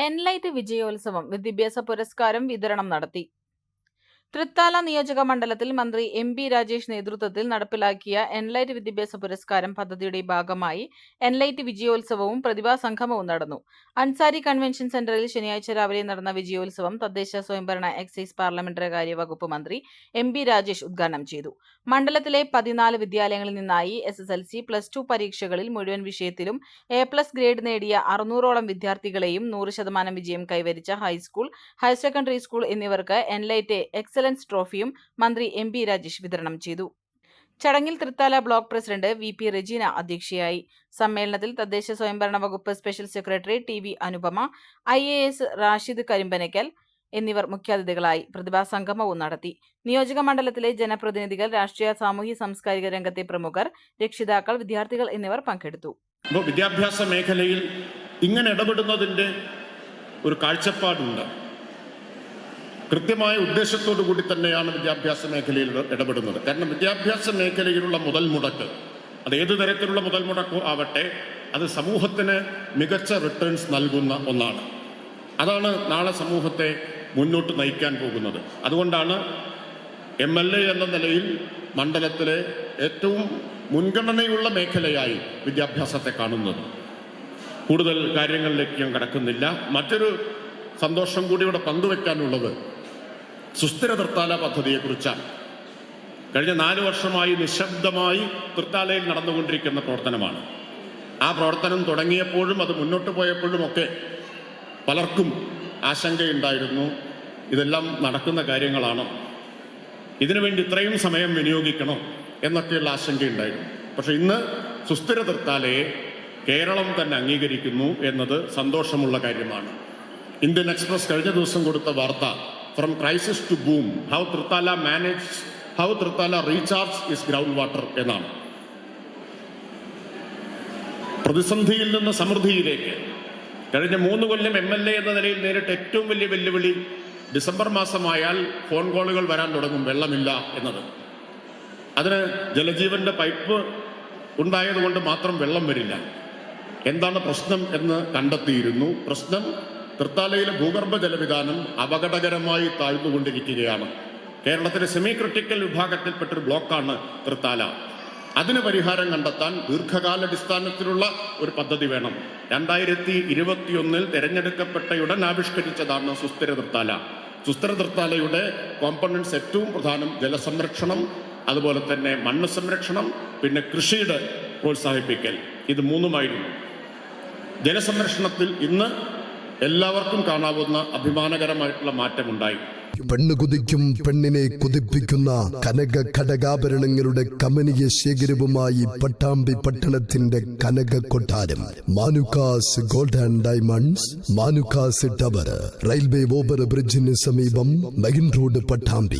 Enlight വിജയോത്സവം വിദ്യാഭ്യാസ പുരസ്കാരം വിതരണം നടത്തി തൃത്താല നിയോജക മണ്ഡലത്തിൽ മന്ത്രി എം ബി രാജേഷ് നേതൃത്വത്തിൽ നടപ്പിലാക്കിയ എൻലൈറ്റ് വിദ്യാഭ്യാസ പുരസ്കാരം പദ്ധതിയുടെ ഭാഗമായി എൻലൈറ്റ് വിജയോത്സവവും പ്രതിഭാ സംഗമവും നടന്നു. അൻസാരി കൺവെൻഷൻ സെന്ററിൽ ശനിയാഴ്ച രാവിലെ നടന്ന വിജയോത്സവം തദ്ദേശ സ്വയംഭരണ എക്സൈസ് പാർലമെന്ററി കാര്യ വകുപ്പ് മന്ത്രി എം ബി രാജേഷ് ഉദ്ഘാടനം ചെയ്തു. മണ്ഡലത്തിലെ പതിനാല് വിദ്യാലയങ്ങളിൽ നിന്നായി S S L C plus two പരീക്ഷകളിൽ മുഴുവൻ വിഷയത്തിലും എ പ്ലസ് ഗ്രേഡ് നേടിയ അറുന്നൂറോളം വിദ്യാർത്ഥികളെയും നൂറ് ശതമാനം വിജയം കൈവരിച്ച high school higher secondary school എന്നിവർക്ക് എൻലൈറ്റ് എക്സലൻസ് ട്രോഫിയും മന്ത്രി എം പി രാജേഷ് വിതരണം ചെയ്തു. ചടങ്ങിൽ Thrithala block president V P Rejeena അധ്യക്ഷയായി. സമ്മേളനത്തിൽ തദ്ദേശ സ്വയംഭരണ വകുപ്പ് special secretary T V Anupama I A S Rashid Karimbanakkal എന്നിവർ മുഖ്യാതിഥികളായി പ്രതിഭാ സംഗമവും നടത്തി. നിയോജക മണ്ഡലത്തിലെ ജനപ്രതിനിധികൾ രാഷ്ട്രീയ സാമൂഹ്യ സാംസ്കാരിക രംഗത്തെ പ്രമുഖർ രക്ഷിതാക്കൾ വിദ്യാർത്ഥികൾ എന്നിവർ പങ്കെടുത്തു. വിദ്യാഭ്യാസ മേഖലയിൽ ഇങ്ങനെ ഇടപെടുന്നതിന്റെ ഒരു കാഴ്ചപ്പാടുണ്ട്. കൃത്യമായ ഉദ്ദേശത്തോടു കൂടി തന്നെയാണ് വിദ്യാഭ്യാസ മേഖലയിൽ ഇടപെടുന്നത്. കാരണം വിദ്യാഭ്യാസ മേഖലയിലുള്ള മുതൽ മുടക്ക് അത് ഏത് തരത്തിലുള്ള മുതൽ മുടക്കോ ആവട്ടെ അത് സമൂഹത്തിന് മികച്ച റിട്ടേൺസ് നൽകുന്ന ഒന്നാണ്. അതാണ് നാളെ സമൂഹത്തെ മുന്നോട്ട് നയിക്കാൻ പോകുന്നത്. അതുകൊണ്ടാണ് എം എൽ എ എന്ന നിലയിൽ മണ്ഡലത്തിലെ ഏറ്റവും മുൻഗണനയുള്ള മേഖലയായി വിദ്യാഭ്യാസത്തെ കാണുന്നത്. കൂടുതൽ കാര്യങ്ങളിലേക്ക് ഞാൻ കടക്കുന്നില്ല. മറ്റൊരു സന്തോഷം കൂടി ഇവിടെ പങ്കുവെക്കാനുള്ളത് സുസ്ഥിര തൃത്താല പദ്ധതിയെക്കുറിച്ചാണ്. കഴിഞ്ഞ നാല് വർഷമായി നിശബ്ദമായി തൃത്താലയിൽ നടന്നുകൊണ്ടിരിക്കുന്ന പ്രവർത്തനമാണ്. ആ പ്രവർത്തനം തുടങ്ങിയപ്പോഴും അത് മുന്നോട്ട് പോയപ്പോഴും ഒക്കെ പലർക്കും ആശങ്കയുണ്ടായിരുന്നു. ഇതെല്ലാം നടക്കുന്ന കാര്യങ്ങളാണോ? ഇതിനുവേണ്ടി ഇത്രയും സമയം വിനിയോഗിക്കണോ? എന്നൊക്കെയുള്ള ആശങ്കയുണ്ടായിരുന്നു. പക്ഷെ ഇന്ന് സുസ്ഥിര തൃത്താലയെ കേരളം തന്നെ അംഗീകരിക്കുന്നു എന്നത് സന്തോഷമുള്ള കാര്യമാണ്. ഇന്ത്യൻ എക്സ്പ്രസ് കഴിഞ്ഞ ദിവസം കൊടുത്ത വാർത്ത crisis to boom how Thrithala manage how Thrithala recharge is ground water എന്നാണ്. പ്രതിസന്ധിയിൽ നിന്ന് സമൃദ്ധിയിലേക്ക്. കഴിഞ്ഞ മൂന്ന് കൊല്ലം എം എൽ എ എന്ന നിലയിൽ നേരിട്ട ഏറ്റവും വലിയ വെല്ലുവിളി ഡിസംബർ മാസമായാൽ ഫോൺ കോളുകൾ വരാൻ തുടങ്ങും വെള്ളമില്ല എന്നത്. അതിന് ജലജീവന്റെ പൈപ്പ് ഉണ്ടായതുകൊണ്ട് മാത്രം വെള്ളം വരില്ല. എന്താണ് പ്രശ്നം എന്ന് കണ്ടെത്തിയിരുന്നു. പ്രശ്നം തൃത്താലയിലെ ഭൂഗർഭ ജലവിധാനം അപകടകരമായി താഴ്ന്നുകൊണ്ടിരിക്കുകയാണ്. കേരളത്തിലെ സെമി ക്രിട്ടിക്കൽ വിഭാഗത്തിൽപ്പെട്ടൊരു ബ്ലോക്കാണ് തൃത്താല. അതിന് പരിഹാരം കണ്ടെത്താൻ ദീർഘകാലാടിസ്ഥാനത്തിലുള്ള ഒരു പദ്ധതി വേണം. രണ്ടായിരത്തി ഇരുപത്തിയൊന്നിൽ തെരഞ്ഞെടുക്കപ്പെട്ടയുടൻ ആവിഷ്കരിച്ചതാണ് സുസ്ഥിര തൃത്താല. സുസ്ഥിര തൃത്താലയുടെ കോമ്പണൻസ് ഏറ്റവും പ്രധാനം ജലസംരക്ഷണം അതുപോലെ തന്നെ മണ്ണ് സംരക്ഷണം പിന്നെ കൃഷിയുടെ പ്രോത്സാഹിപ്പിക്കൽ. ഇത് മൂന്നുമായിരുന്നു. ജലസംരക്ഷണത്തിൽ ഇന്ന് എല്ലാവർക്കും കാണാവുന്ന അഭിമാനകരമായിട്ടുള്ള മാറ്റമുണ്ടായി. പെണ്ണ് കുതിക്കും പെണ്ണിനെ കുതിപ്പിക്കുന്ന കനക ഘടകാഭരണങ്ങളുടെ കമനീയ ശേഖരവുമായി പട്ടാമ്പി പട്ടണത്തിന്റെ കനക കൊട്ടാരം. Manukkas gold and diamonds Manukkas tower railway over ബ്രിഡ്ജിന് സമീപം മെയിൻ റോഡ് പട്ടാമ്പി.